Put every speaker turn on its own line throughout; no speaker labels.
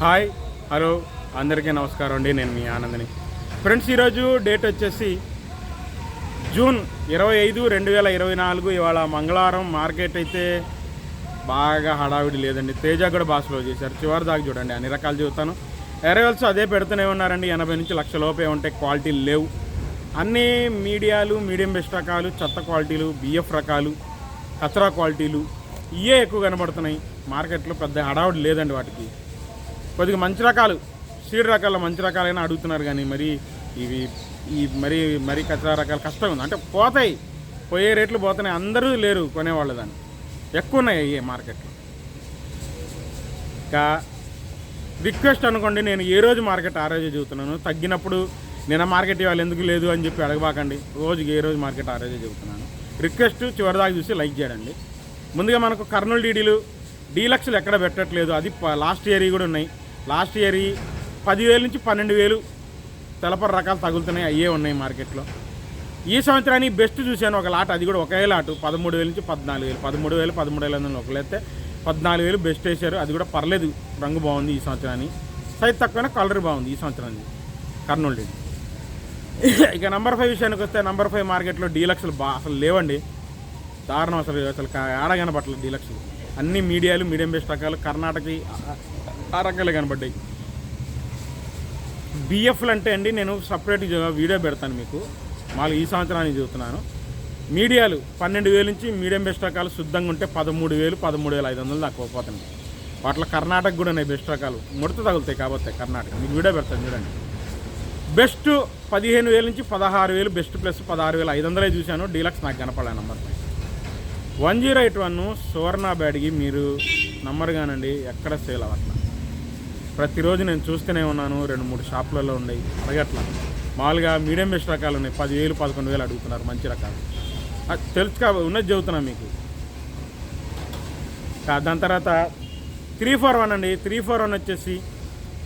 Hi hello అందరికీ నమస్కారం అండి. నేను మీ ఆనందని. ఫ్రెండ్స్ ఈరోజు డేట్ వచ్చేసి జూన్ ఇరవై ఐదు రెండు వేల ఇరవై నాలుగు. ఇవాళ మంగళవారం మార్కెట్ అయితే బాగా హడావిడి లేదండి. తేజ కూడా బాగా స్లో చేశారు. చివరి దాకా చూడండి అన్ని రకాలు చూస్తాను. ఎరవల్స్ అదే పెడుతూనే ఉన్నారండి. ఎనభై నుంచి లక్ష లోపే ఉంటాయి క్వాలిటీలు లేవు. అన్ని మీడియాలు మీడియం బెస్ట్ రకాలు చెత్త క్వాలిటీలు బిఎఫ్ రకాలు కచరా క్వాలిటీలు ఇవే ఎక్కువ కనబడుతున్నాయి. మార్కెట్లో పెద్ద హడావుడి లేదండి వాటికి. కొద్దిగా మంచి రకాలు సీడ్ రకాల మంచి రకాలైనా అడుగుతున్నారు కానీ మరి ఇవి ఈ మరి మరి కచరా రకాలు కష్టం ఉంది. అంటే పోతాయి పోయే రేట్లు పోతున్నాయి అందరూ లేరు కొనేవాళ్ళు దాన్ని. ఎక్కువ ఉన్నాయి అయ్యే మార్కెట్లో. ఇంకా రిక్వెస్ట్ అనుకోండి నేను ఏ రోజు మార్కెట్ ఆ రోజే చెబుతున్నాను. తగ్గినప్పుడు నిన్న మార్కెట్ ఇవాళ ఎందుకు లేదు అని చెప్పి అడగబాకండి. రోజుకి ఏ రోజు మార్కెట్ ఆ రోజే చెబుతున్నాను. రిక్వెస్ట్ చివరిదాకా చూసి లైక్ చేయండి. ముందుగా మనకు కర్నూలు డీడీలు డీలక్స్లు ఎక్కడ పెట్టట్లేదు. అది లాస్ట్ ఇయర్ కూడా ఉన్నాయి. లాస్ట్ ఇయర్ పదివేలు నుంచి పన్నెండు వేలు తెలపర రకాలు తగులుతున్నాయి అయ్యే ఉన్నాయి మార్కెట్లో. ఈ సంవత్సరానికి బెస్ట్ చూశాను ఒక లాట్ అది కూడా ఒకే లాటు. పదమూడు వేలు నుంచి పద్నాలుగు వేలు పదమూడు వేలు పదమూడు వేల వందలు ఒకలైతే పద్నాలుగు వేలు బెస్ట్ వేశారు. అది కూడా పర్లేదు రంగు బాగుంది ఈ సంవత్సరాన్ని సైజ్ తక్కువైనా కలర్ బాగుంది ఈ సంవత్సరానికి. కర్నూలు ఇక నంబర్ ఫైవ్ విషయానికి వస్తే నంబర్ ఫైవ్ మార్కెట్లో డీలక్స్లు బా అసలు లేవండి. దారుణం అసలు అసలు ఆడ కనబట్టలేదు డీలక్స్లు. అన్ని మీడియాలు మీడియం బెస్ట్ రకాలు కర్ణాటకకి ఆ- రకాలే కనబడ్డాయి. బిఎఫ్లు అంటే అండి నేను సపరేట్ వీడియో పెడతాను మీకు. మాకు ఈ సంవత్సరానికి చెబుతున్నాను. మీడియాలు పన్నెండు వేలు నుంచి మీడియం బెస్ట్ రకాలు శుద్ధంగా ఉంటే పదమూడు వేలు పదమూడు వేల ఐదు వందలు దాకా పోతుంది వాటిలో కర్ణాటక కూడా ఉన్నాయి బెస్ట్ రకాలు. ముడత తగులుతాయి కాబట్టి కర్ణాటక. మీకు వీడియో పెడతాను చూడండి. బెస్ట్ పదిహేను వేల నుంచి పదహారు వేలు బెస్ట్ ప్లస్ పదహారు వేల ఐదు వందలే చూశాను. డీలక్స్ నాకు కనపడే number one zero eight one Suvarna బ్యాడ్కి మీరు నంబర్ కానండి ఎక్కడ సేల్ అవ్వట్లా ప్రతిరోజు నేను చూస్తూనే ఉన్నాను రెండు మూడు షాపులలో ఉన్నాయి. అడగట్లా మామూలుగా మీడియం బెస్ట్ రకాలు ఉన్నాయి. పదివేలు పదకొండు వేలు అడుగుతున్నారు మంచి రకాలు. తెలుసు కా ఉన్నది చెబుతున్నా మీకు. దాని తర్వాత త్రీ ఫోర్ వన్ అండి. త్రీ ఫోర్ వన్ వచ్చేసి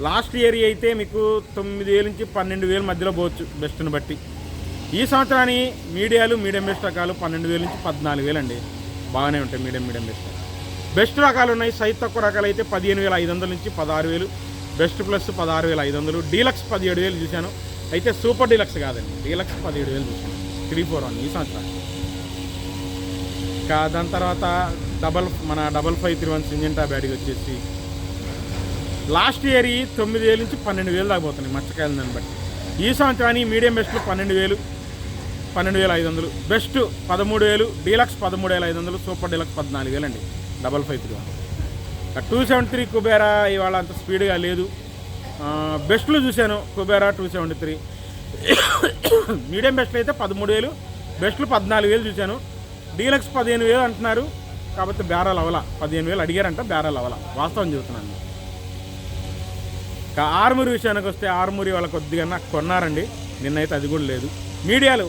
లాస్ట్ ఇయర్ అయితే మీకు తొమ్మిది వేల నుంచి పన్నెండు వేల మధ్యలో పోవచ్చు బెస్ట్ని బట్టి. ఈ సంవత్సరాన్ని మీడియాలు మీడియం బెస్ట్ రకాలు పన్నెండు వేల నుంచి పద్నాలుగు వేలు అండి. బాగానే ఉంటాయి మీడియం మీడియం బెస్ట్ బెస్ట్ రకాలు ఉన్నాయి. సైజ్ తక్కువ రకాలు అయితే పదిహేను వేల ఐదు వందల నుంచి పదహారు వేలు. బెస్ట్ ప్లస్ పదహారు వేల ఐదు వందలు. డీలక్స్ పదిహేడు వేలు చూశాను. అయితే సూపర్ డీలక్స్ కాదండి. డీలక్స్ పదిహేడు వేలు చూశాను. త్రీ ఫోర్ వన్ ఈ సంవత్సరం. ఇంకా దాని తర్వాత డబల్ మన double five three one Syngenta బ్యాడీ వచ్చేసి లాస్ట్ ఇయర్ ఈ తొమ్మిది వేలు నుంచి పన్నెండు వేలు దాకా పోతున్నాయి మచ్చకాయలు దాన్ని బట్టి. ఈ సంవత్సరానికి మీడియం బెస్ట్లో పన్నెండు వేలు పన్నెండు వేల ఐదు వందలు. బెస్ట్ పదమూడు వేలు డీలక్స్ పదమూడు వేల ఐదు వందలు సూపర్ డీలక్స్ పద్నాలుగు వేలు అండి double five three one. Two seventy three Kubera ఇవాళ అంత స్పీడ్గా లేదు. బెస్ట్లు చూశాను Kubera two seventy three. Medium బెస్ట్లో అయితే పదమూడు వేలు బెస్ట్లు పద్నాలుగు వేలు చూశాను. డీలక్స్ పదిహేను వేలు అంటున్నారు కాబట్టి బేరాలు అవల. పదిహేను వేలు అడిగారంట బేరాలు అవల. వాస్తవం చెబుతున్నాను. ఇక ఆర్మూరి విషయానికి వస్తే ఆర్మూరి వాళ్ళ కొద్దిగా నాకు కొన్నారండి. నిన్నైతే అది కూడా లేదు. మీడియాలు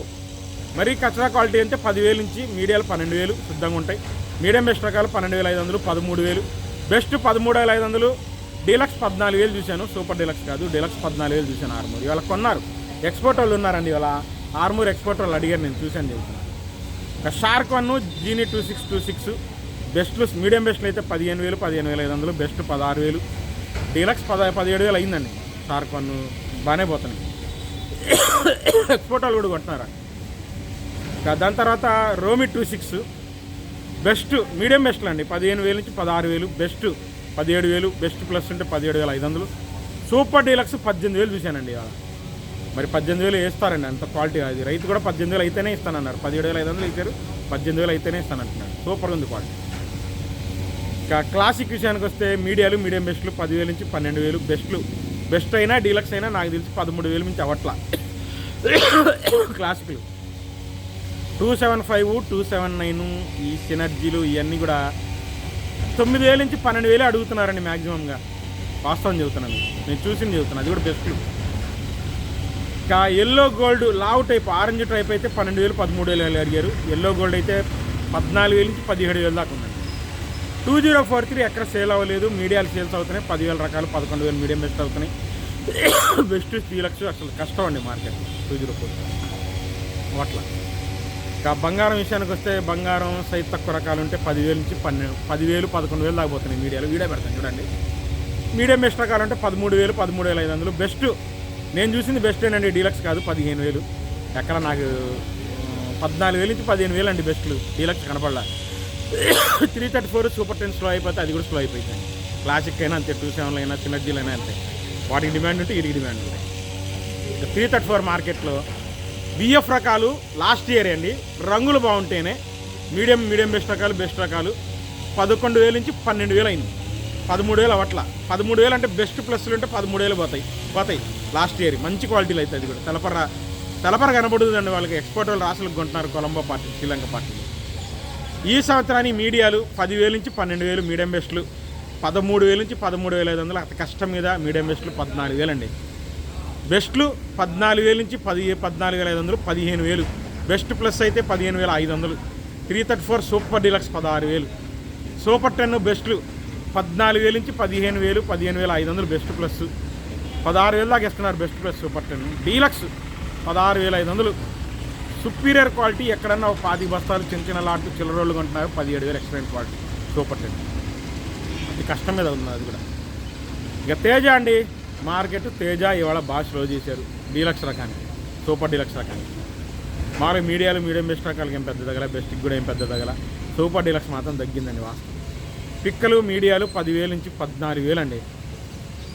మరీ కచరా క్వాలిటీ అంటే పదివేలు నుంచి మీడియాలు పన్నెండు వేలు సిద్ధంగా ఉంటాయి. మీడియం బెస్ట్ రకాలు పన్నెండు వేల ఐదు వందలు పదమూడు వేలు. బెస్ట్ పదమూడు వేల ఐదు వందలు డీలక్స్ పద్నాలుగు వేలు చూశాను. సూపర్ డీలక్స్ కాదు డీలక్స్ పద్నాలుగు వేలు చూశాను ఆర్మూర్. ఇవాళ కొన్నారు. ఎక్స్పోర్ట్ వాళ్ళు ఉన్నారండి ఇవాళ. ఆర్మూర్ ఎక్స్పోర్ట్ వాళ్ళు అడిగారు నేను చూశాను చెబుతున్నాను shark one genie two six two six. బెస్ట్లు మీడియం బెస్ట్లు అయితే పదిహేను వేలు పదిహేను వేల ఐదు వందలు బెస్ట్ పదహారు వేలు. డీలక్స్ పద పదిహేడు వేలు అయిందండి. షార్క్ వన్ బాగానే పోతున్నాయి ఎక్స్పోర్ట్ వాళ్ళు కూడా కొంటున్నారా ఇక దాని తర్వాత రోమి టూ సిక్స్. బెస్ట్ మీడియం బెస్ట్లు అండి. పదిహేను వేలు నుంచి పదహారు వేలు బెస్ట్ పదిహేడు వేలు బెస్ట్ ప్లస్ ఉంటే పదిహేడు వేల ఐదు వందలు. సూపర్ డీలక్స్ పద్దెనిమిది వేలు చూశానండి ఇవాళ. మరి పద్దెనిమిది వేలు వేస్తారండి అంత క్వాలిటీ అది రైతు కూడా పద్దెనిమిది వేలు అయితేనే ఇస్తానన్నారు. పదిహేడు వేల ఐదు వందలు ఇచ్చారు పద్దెనిమిది వేలు అయితేనే ఇస్తానంటున్నారు. సూపర్ ఉంది క్వాలిటీ. ఇక క్లాసిక్ విషయానికి వస్తే మీడియాలు మీడియం బెస్ట్లు పదివేలు నుంచి పన్నెండు వేలు బెస్ట్లు. బెస్ట్ అయినా డీలక్స్ అయినా నాకు తెలిసి పదమూడు వేలు నుంచి అవట్లా క్లాసిక్లు. Two seven five two seven nine ఈ సినర్జీలు ఇవన్నీ కూడా తొమ్మిది వేల నుంచి పన్నెండు వేలు అడుగుతున్నారండి మ్యాక్సిమంగా వాస్తవం చెబుతున్నాను నేను. చూసింది చెబుతున్నాను అది కూడా బెస్ట్. ఇంకా ఎల్లో గోల్డ్ లావు టైప్ ఆరెంజ్ టైప్ అయితే పన్నెండు వేలు పదమూడు వేలు అడిగారు. ఎల్లో గోల్డ్ అయితే పద్నాలుగు వేలు నుంచి పదిహేడు వేలు దాకా ఉందండి. టూ జీరో ఫోర్ త్రీ ఎక్కడ సేల్ అవ్వలేదు. మీడియాలు సేల్స్ అవుతున్నాయి. పదివేల రకాలు పదకొండు వేలు మీడియం బెస్ట్ అవుతున్నాయి. బెస్ట్ త్రీ లక్షలు అసలు కష్టం అండి మార్కెట్. Two zero four. అట్లా ఇంకా బంగారం విషయానికి వస్తే బంగారం సైజ్ తక్కువ రకాలు ఉంటే పదివేలు నుంచి పన్నెండు పదివేలు పదకొండు వేలు దాకపోతున్నాయి మీడియాలో. వీడియో పెడతాను చూడండి. మీడియం బెస్ట్ రకాలు అంటే పదమూడు వేలు పదమూడు వేల ఐదు వందలు. బెస్ట్ నేను చూసింది బెస్ట్ ఏనండి డీలక్స్ కాదు పదిహేను వేలు. ఎక్కడ నాకు పద్నాలుగు వేలు నుంచి పదిహేను వేలు అండి బెస్ట్లు. Deluxe కనపడలా. Three thirty four super ten slow అయిపోతే అది కూడా స్లో అయిపోయింది. క్లాసిక్ అయినా అంతే టూ సెవెన్లు అయినా సినర్జీలు అయినా అంతే. వాటికి డిమాండ్ ఉంటే వీటికి డిమాండ్ ఉంటాయి త్రీ థర్టీ ఫోర్ మార్కెట్లో బిఎఫ్ రకాలు లాస్ట్ ఇయర్ అండి. రంగులు బాగుంటేనే మీడియం మీడియం బెస్ట్ రకాలు బెస్ట్ రకాలు. పదకొండు వేల నుంచి పన్నెండు వేలు అయింది. పదమూడు వేలు అవట్ల పదమూడు వేలు అంటే బెస్ట్ ప్లస్లు ఉంటే పదమూడు వేలు పోతాయి. పోతాయి. లాస్ట్ ఇయర్ మంచి క్వాలిటీలు అవుతుంది అది కూడా. తెలపర తెలపర కనబడుతుందండి వాళ్ళకి. ఎక్స్పోర్ట్ వాళ్ళు రాసులకు కొంటున్నారు కొలంబో పార్టీ శ్రీలంక పార్టీ ఈ సంవత్సరానికి మీడియాలు పదివేలు నుంచి పన్నెండు వేలు మీడియం బెస్ట్లు పదమూడు వేలు నుంచి పదమూడు వేల ఐదు వందలు. అతి కష్టం మీద మీడియం బెస్ట్లు పద్నాలుగు వేలు అండి. బెస్ట్లు పద్నాలుగు వేలు నుంచి పది పద్నాలుగు వేల ఐదు వందలు పదిహేను వేలు. బెస్ట్ ప్లస్ అయితే పదిహేను వేల ఐదు వందలు. Three thirty four super deluxe పదహారు వేలు. సూపర్ టెన్ బెస్ట్లు పద్నాలుగు వేలు నుంచి పదిహేను వేలు పదిహేను వేల ఐదు వందలు బెస్ట్ ప్లస్. పదహారు వేలు దాకా ఇస్తున్నారు best plus super ten. Deluxe పదహారు వేల ఐదు వందలు. సుపీరియర్ క్వాలిటీ ఎక్కడన్నా ఒక పాతి బస్తాలు చిన్న చిన్న లాట్లు చిల్లరోళ్ళు కొంటున్నారు పదిహేడు వేలు ఎక్స్పెంట్ క్వాలిటీ. Super ten. అది కష్టం మీద ఉంది అది కూడా. ఇక తేజ అండి. మార్కెట్ తేజ ఇవాళ బాగా స్లో చేశారు. డీలక్స్ రకానికి సూపర్ డీలక్స్ రకానికి. మారు మీడియాలు మీడియం బెస్ట్ రకాలకి ఏం పెద్ద తగల బెస్ట్కి కూడా ఏం పెద్ద తగల. సూపర్ డీలక్స్ మాత్రం తగ్గిందండి వాస్తవం. పిక్కలు మీడియాలు పదివేలు నుంచి పద్నాలుగు వేలు అండి.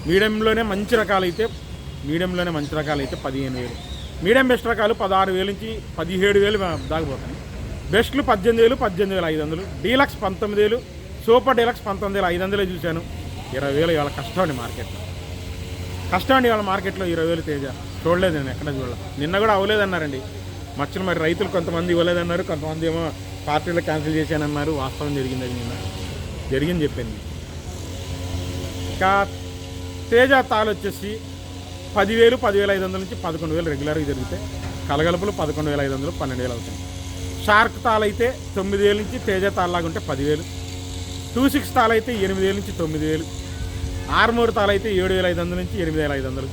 మీడియంలోనే మంచి రకాలు అయితే మీడియంలోనే మంచి రకాలు అయితే పదిహేను వేలు. మీడియం బెస్ట్ రకాలు పదహారు వేలు నుంచి పదిహేడు వేలు దాకపోతాయి బెస్ట్లు పద్దెనిమిది వేలు పద్దెనిమిది వేల ఐదు వందలు. డీలక్స్ పంతొమ్మిది వేలు సూపర్ డీలక్స్ పంతొమ్మిది వేల ఐదు వందలే చూశాను. ఇరవై వేలు ఇవాళ కష్టం అండి మార్కెట్లో. కష్టం అండి ఇవాళ మార్కెట్లో ఇరవై వేలు తేజ. చూడలేదు నేను ఎక్కడ చూడలేదు నిన్న కూడా అవ్వలేదన్నారండి. మచ్చలు మరి రైతులు కొంతమంది ఇవ్వలేదన్నారు కొంతమంది ఏమో పార్టీలో క్యాన్సిల్ చేశానన్నారు. వాస్తవం జరిగింది అది నిన్న. జరిగింది చెప్పింది. ఇంకా తేజ తాలు వచ్చేసి పదివేలు పదివేల ఐదు వందల నుంచి పదకొండు వేలు రెగ్యులర్గా జరిగితే కలగలుపులు పదకొండు వేల ఐదు వందలు పన్నెండు వేలు అవుతాయి. షార్క్ తాలు అయితే తొమ్మిది వేల నుంచి తేజ తాళ్ళలాగా ఉంటే పదివేలు. టూ సిక్స్ తాలు అయితే ఎనిమిది వేల నుంచి తొమ్మిది వేలు. ఆర్మూర్ తాలు అయితే ఏడు వేల ఐదు వందల నుంచి ఎనిమిది వేల ఐదు వందలు.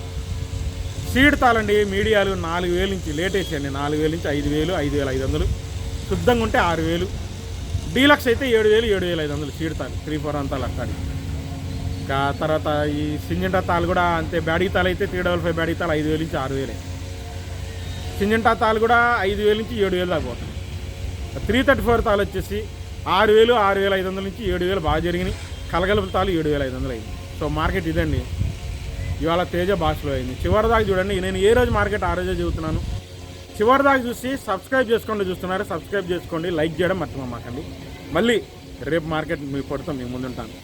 సీడ్ తాళండి మీడియాలు నాలుగు వేల నుంచి లేటెస్ట్ అండి నాలుగు వేల నుంచి ఐదు వేలు ఐదు వేల ఐదు వందలు. శుద్ధంగా ఉంటే ఆరు వేలు. డీలక్స్ అయితే ఏడు వేలు ఏడు వేల ఐదు వందలు సీడ్ తాలు త్రీ ఫోర్ అంతాలు అక్కడి ఇంకా తర్వాత ఈ సింజంటా తాలు కూడా అంతే బ్యాడీ తాలు అయితే త్రీ డబల్ ఫైవ్ బ్యాడీ తాలు ఐదు వేల నుంచి ఆరు వేలే. సింజంటా తాలు కూడా ఐదు వేల నుంచి ఏడు వేలు దాకా పోతుంది. త్రీ థర్టీ ఫోర్ తాలు వచ్చేసి ఆరు వేలు ఆరు వేల ఐదు వందల నుంచి ఏడు వేలు బాగా జరిగినాయి. కలగలుపు తాలు ఏడు వేల ఐదు వందలు అయింది. సో మార్కెట్ ఇదండి. ఇవాళ తేజ భాషలో అయింది. చివరి దాకా చూడండి నేను ఏ రోజు మార్కెట్ ఆ రోజే చెబుతున్నాను చివరి దాకా చూసి సబ్స్క్రైబ్ చేసుకోండి చూస్తున్నారు. సబ్స్క్రైబ్ చేసుకోండి లైక్ చేయడం మర్చిపోమాకండి. మళ్ళీ రేపు మార్కెట్ మీ పొడతాం మీ ముందుంటాను.